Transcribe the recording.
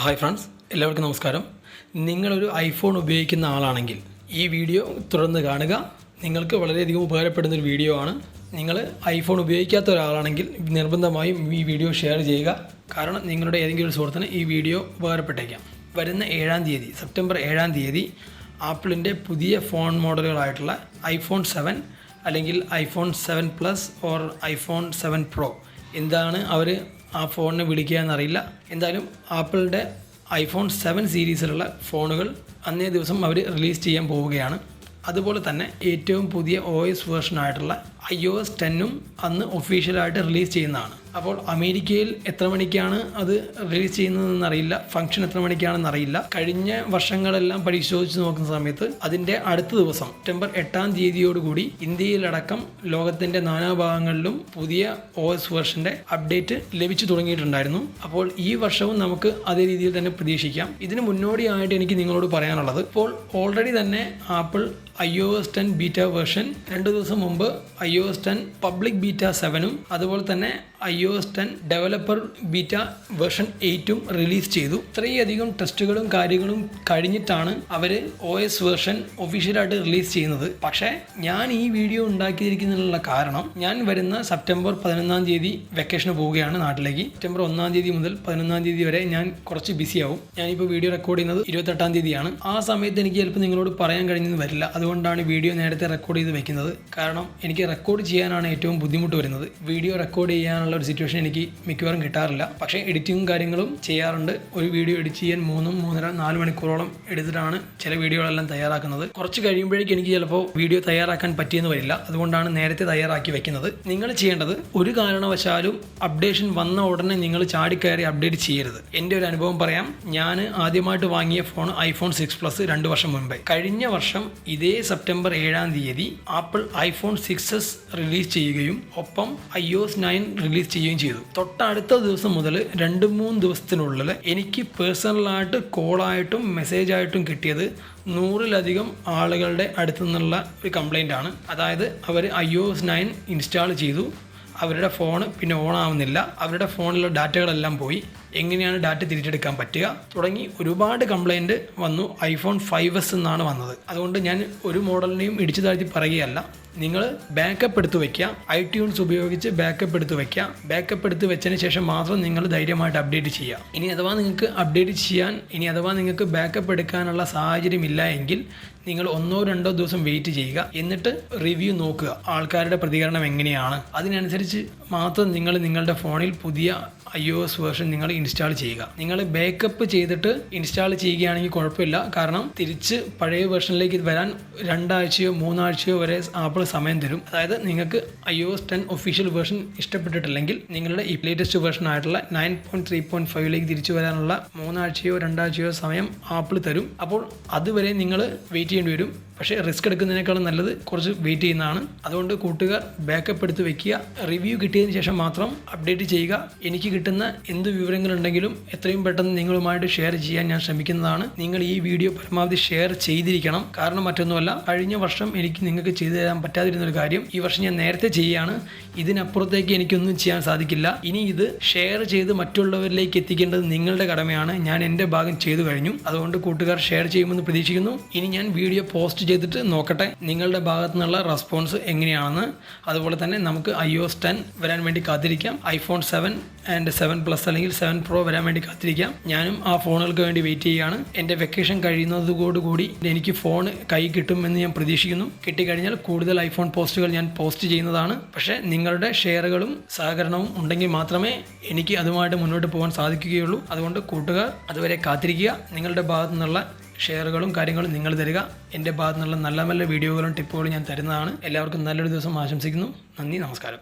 Hi friends എല്ലാവർക്കും നമസ്കാരം. നിങ്ങളൊരു ഐഫോൺ ഉപയോഗിക്കുന്ന ആളാണെങ്കിൽ ഈ വീഡിയോ തുടർന്ന് കാണുക. നിങ്ങൾക്ക് വളരെയധികം ഉപകാരപ്പെടുന്ന ഒരു വീഡിയോ ആണ്. നിങ്ങൾ ഐഫോൺ ഉപയോഗിക്കാത്ത ഒരാളാണെങ്കിൽ നിർബന്ധമായും ഈ വീഡിയോ ഷെയർ ചെയ്യുക. കാരണം നിങ്ങളുടെ ഏതെങ്കിലും ഒരു സുഹൃത്തിന് ഈ വീഡിയോ ഉപകാരപ്പെട്ടേക്കാം. വരുന്ന ഏഴാം തീയതി സെപ്റ്റംബർ ഏഴാം തീയതി ആപ്പിളിന്റെ പുതിയ ഫോൺ മോഡലുകളായിട്ടുള്ള ഐഫോൺ സെവൻ അല്ലെങ്കിൽ iPhone seven plus or iPhone seven pro എന്താണ് അവർ ആ ഫോണിനെ വിളിക്കുക എന്നറിയില്ല എന്തായാലും ആപ്പിളിന്റെ ഐഫോൺ സെവൻ സീരീസിലുള്ള ഫോണുകൾ അന്നേ ദിവസം അവർ റിലീസ് ചെയ്യാൻ പോവുകയാണ്. അതുപോലെ തന്നെ ഏറ്റവും പുതിയ ഒ എസ് വേർഷനായിട്ടുള്ള ഐ ഒ എസ് ടെന്നും അന്ന് ഒഫീഷ്യലായിട്ട് റിലീസ് ചെയ്യുന്നതാണ്. അപ്പോൾ അമേരിക്കയിൽ എത്ര മണിക്കാണ് അത് റിലീസ് ചെയ്യുന്നതെന്ന് അറിയില്ല ഫംഗ്ഷൻ എത്ര മണിക്കാണെന്ന് അറിയില്ല കഴിഞ്ഞ വർഷങ്ങളെല്ലാം പരിശോധിച്ച് നോക്കുന്ന സമയത്ത് അതിന്റെ അടുത്ത ദിവസം സെപ്റ്റംബർ എട്ടാം തീയതിയോടുകൂടി ഇന്ത്യയിലടക്കം ലോകത്തിന്റെ നാനാഭാഗങ്ങളിലും പുതിയ ഒ എസ് വേർഷന്റെ അപ്ഡേറ്റ് ലഭിച്ചു തുടങ്ങിയിട്ടുണ്ടായിരുന്നു. അപ്പോൾ ഈ വർഷവും നമുക്ക് അതേ രീതിയിൽ തന്നെ പ്രതീക്ഷിക്കാം. ഇതിന് മുന്നോടിയായിട്ട് എനിക്ക് നിങ്ങളോട് പറയാനുള്ളത് ഇപ്പോൾ ഓൾറെഡി തന്നെ Apple I O S ten beta version രണ്ട് ദിവസം മുമ്പ് I O S ten public beta സെവനും അതുപോലെ തന്നെ I O S ten developer beta version എയ്റ്റും release ചെയ്തു. ഇത്രയധികം ടെസ്റ്റുകളും കാര്യങ്ങളും കഴിഞ്ഞിട്ടാണ് അവർ ഒ എസ് വേർഷൻ ഒഫീഷ്യലായിട്ട് റിലീസ് ചെയ്യുന്നത്. പക്ഷേ ഞാൻ ഈ വീഡിയോ ഉണ്ടാക്കിയിരിക്കുന്നതിനുള്ള കാരണം ഞാൻ വരുന്ന സെപ്റ്റംബർ പതിനൊന്നാം തീയതി വെക്കേഷന് പോവുകയാണ് നാട്ടിലേക്ക്. സെപ്റ്റംബർ ഒന്നാം തീയതി മുതൽ പതിനൊന്നാം തീയതി വരെ ഞാൻ കുറച്ച് ബിസിയാവും ഞാനിപ്പോൾ വീഡിയോ റെക്കോർഡ് ചെയ്യുന്നത് ഇരുപത്തെട്ടാം തീയതിയാണ്. ആ സമയത്ത് എനിക്ക് ചിലപ്പോൾ നിങ്ങളോട് പറയാൻ കഴിഞ്ഞെന്ന് വരില്ല. അതുകൊണ്ടാണ് വീഡിയോ നേരത്തെ റെക്കോർഡ് ചെയ്ത് വെക്കുന്നത്. കാരണം എനിക്ക് റെക്കോർഡ് ചെയ്യാനാണ് ഏറ്റവും ബുദ്ധിമുട്ട് വരുന്നത്. വീഡിയോ റെക്കോർഡ് ചെയ്യാനുള്ള ഒരു സിറ്റുവേഷൻ എനിക്ക് മിക്കവാറും കിട്ടാറില്ല. പക്ഷേ എഡിറ്റിങ്ങും കാര്യങ്ങളും ചെയ്യാറുണ്ട്. ഒരു വീഡിയോ എഡിറ്റ് ചെയ്യാൻ മൂന്നും മൂന്നര നാല് മണിക്കൂറോളം എടുത്തിട്ടാണ് ചില വീഡിയോകളെല്ലാം തയ്യാറാക്കുന്നത്. കുറച്ച് കഴിയുമ്പോഴേക്കും എനിക്ക് ചിലപ്പോൾ വീഡിയോ തയ്യാറാക്കാൻ പറ്റിയെന്ന് വരില്ല. അതുകൊണ്ടാണ് നേരത്തെ തയ്യാറാക്കി വെക്കുന്നത്. നിങ്ങൾ ചെയ്യേണ്ടത് ഒരു കാരണവശാലും അപ്ഡേഷൻ വന്ന ഉടനെ നിങ്ങൾ ചാടിക്കയറി അപ്ഡേറ്റ് ചെയ്യരുത്. എന്റെ ഒരു അനുഭവം പറയാം. ഞാൻ ആദ്യമായിട്ട് വാങ്ങിയ ഫോൺ ഐഫോൺ സിക്സ് പ്ലസ് രണ്ട് വർഷം മുൻപേ. കഴിഞ്ഞ വർഷം ഇതേ സെപ്റ്റംബർ ഏഴാം തീയതി Apple iPhone six S release ചെയ്യുകയും ഒപ്പം ഐ ഒസ് നയൻ റിലീസ് ചെയ്യുകയും ചെയ്തു. തൊട്ടടുത്ത ദിവസം മുതൽ രണ്ട് മൂന്ന് ദിവസത്തിനുള്ളിൽ എനിക്ക് പേഴ്സണലായിട്ട് കോളായിട്ടും മെസ്സേജായിട്ടും കിട്ടിയത് നൂറിലധികം ആളുകളുടെ അടുത്തു നിന്നുള്ള ഒരു കംപ്ലൈന്റ് ആണ്. അതായത് അവർ I O S nine install ചെയ്തു. അവരുടെ ഫോൺ പിന്നെ ഓൺ ആവുന്നില്ല. അവരുടെ ഫോണിലെ ഡാറ്റകളെല്ലാം പോയി. എങ്ങനെയാണ് ഡാറ്റ തിരിച്ചെടുക്കാൻ പറ്റുക? തുടങ്ങി ഒരുപാട് കംപ്ലൈന്റ് വന്നു. ഐഫോൺ ഫൈവ് എസ് എന്നാണ് വന്നത്. അതുകൊണ്ട് ഞാൻ ഒരു മോഡലിനെയും ഇടിച്ചു താഴ്ത്തി പറയുകയല്ല. നിങ്ങൾ ബാക്കപ്പ് എടുത്ത് വയ്ക്കുക ഐ ട്യൂൺസ് ഉപയോഗിച്ച് ബാക്കപ്പ് എടുത്ത് വയ്ക്കുക ബാക്കപ്പ് എടുത്ത് വെച്ചതിന് ശേഷം മാത്രം നിങ്ങൾ ധൈര്യമായിട്ട് അപ്ഡേറ്റ് ചെയ്യുക. ഇനി അഥവാ നിങ്ങൾക്ക് അപ്ഡേറ്റ് ചെയ്യാൻ ഇനി അഥവാ നിങ്ങൾക്ക് ബാക്കപ്പ് എടുക്കാനുള്ള സാഹചര്യം ഇല്ല എങ്കിൽ നിങ്ങൾ ഒന്നോ രണ്ടോ ദിവസം വെയിറ്റ് ചെയ്യുക. എന്നിട്ട് റിവ്യൂ നോക്കുക. ആൾക്കാരുടെ പ്രതികരണം എങ്ങനെയാണ്. അതിനനുസരിച്ച് മാത്രം നിങ്ങൾ നിങ്ങളുടെ ഫോണിൽ പുതിയ ഐ ഒ എസ് വേർഷൻ നിങ്ങൾ ഇൻസ്റ്റാൾ ചെയ്യുക. നിങ്ങൾ ബാക്കപ്പ് ചെയ്തിട്ട് ഇൻസ്റ്റാൾ ചെയ്യുകയാണെങ്കിൽ കുഴപ്പമില്ല. കാരണം തിരിച്ച് പഴയ വേർഷനിലേക്ക് വരാൻ രണ്ടാഴ്ചയോ മൂന്നാഴ്ചയോ വരെ ആപ്പിൾ സമയം തരും. അതായത് നിങ്ങൾക്ക് I O S ten official version ഇഷ്ടപ്പെട്ടിട്ടില്ലെങ്കിൽ നിങ്ങളുടെ ഈ ലേറ്റസ്റ്റ് വേർഷൻ ആയിട്ടുള്ള നയൻ പോയിന്റ് ത്രീ പോയിന്റ് ഫൈവിലേക്ക് തിരിച്ചു വരാനുള്ള മൂന്നാഴ്ചയോ രണ്ടാഴ്ചയോ സമയം ആപ്പിൾ തരും. അപ്പോൾ അതുവരെ നിങ്ങൾ വെയിറ്റ് ചെയ്യേണ്ടി വരും. പക്ഷേ റിസ്ക് എടുക്കുന്നതിനേക്കാളും നല്ലത് കുറച്ച് വെയിറ്റ് ചെയ്യുന്നതാണ്. അതുകൊണ്ട് കൂട്ടുകാർ ബാക്കപ്പ് എടുത്ത് വെക്കുക. റിവ്യൂ കിട്ടിയതിന് ശേഷം മാത്രം അപ്ഡേറ്റ് ചെയ്യുക. എനിക്ക് കിട്ടുന്ന എന്ത് വിവരങ്ങളുണ്ടെങ്കിലും എത്രയും പെട്ടെന്ന് നിങ്ങളുമായിട്ട് ഷെയർ ചെയ്യാൻ ഞാൻ ശ്രമിക്കുന്നതാണ്. നിങ്ങൾ ഈ വീഡിയോ പരമാവധി ഷെയർ ചെയ്തിരിക്കണം. കാരണം മറ്റൊന്നുമല്ല കഴിഞ്ഞ വർഷം എനിക്ക് നിങ്ങൾക്ക് ചെയ്തു തരാൻ പറ്റാതിരുന്ന ഒരു കാര്യം. ഈ വർഷം ഞാൻ നേരത്തെ ചെയ്യുകയാണ് ഇതിനപ്പുറത്തേക്ക് എനിക്കൊന്നും ചെയ്യാൻ സാധിക്കില്ല. ഇനി ഇത് ഷെയർ ചെയ്ത് മറ്റുള്ളവരിലേക്ക് എത്തിക്കേണ്ടത് നിങ്ങളുടെ കടമയാണ്. ഞാൻ എന്റെ ഭാഗം ചെയ്തു കഴിഞ്ഞു. അതുകൊണ്ട് കൂട്ടുകാർ ഷെയർ ചെയ്യുമെന്ന് പ്രതീക്ഷിക്കുന്നു. ഇനി ഞാൻ വീഡിയോ പോസ്റ്റ് ചെയ്തിട്ട് നോക്കട്ടെ നിങ്ങളുടെ ഭാഗത്തു നിന്നുള്ള റെസ്പോൺസ് എങ്ങനെയാണെന്ന്. അതുപോലെ തന്നെ നമുക്ക് ഐ ഒസ് ടെൻ വരാൻ വേണ്ടി കാത്തിരിക്കാം. IPhone seven and seven plus അല്ലെങ്കിൽ സെവൻ പ്രോ വരാൻ വേണ്ടി കാത്തിരിക്കാം. ഞാനും ആ ഫോണുകൾക്ക് വേണ്ടി വെയിറ്റ് ചെയ്യുകയാണ്. എന്റെ വെക്കേഷൻ കഴിയുന്നതോടുകൂടി എനിക്ക് ഫോൺ കൈ കിട്ടുമെന്ന് ഞാൻ പ്രതീക്ഷിക്കുന്നു. കിട്ടിക്കഴിഞ്ഞാൽ കൂടുതൽ ഐഫോൺ പോസ്റ്റുകൾ ഞാൻ പോസ്റ്റ് ചെയ്യുന്നതാണ്. പക്ഷേ നിങ്ങളുടെ ഷെയറുകളും സഹകരണവും ഉണ്ടെങ്കിൽ മാത്രമേ എനിക്ക് അതുമായിട്ട് മുന്നോട്ട് പോകാൻ സാധിക്കുകയുള്ളൂ. അതുകൊണ്ട് കൂട്ടുകാർ അതുവരെ കാത്തിരിക്കുക. നിങ്ങളുടെ ഭാഗത്തു നിന്നുള്ള ഷെയറുകളും കാര്യങ്ങളും നിങ്ങൾ തരിക. എന്റെ ഭാഗത്തു നിന്നുള്ള നല്ല നല്ല വീഡിയോകളും ടിപ്പുകളും ഞാൻ തരുന്നതാണ്. എല്ലാവർക്കും നല്ലൊരു ദിവസം ആശംസിക്കുന്നു. നന്ദി നമസ്കാരം.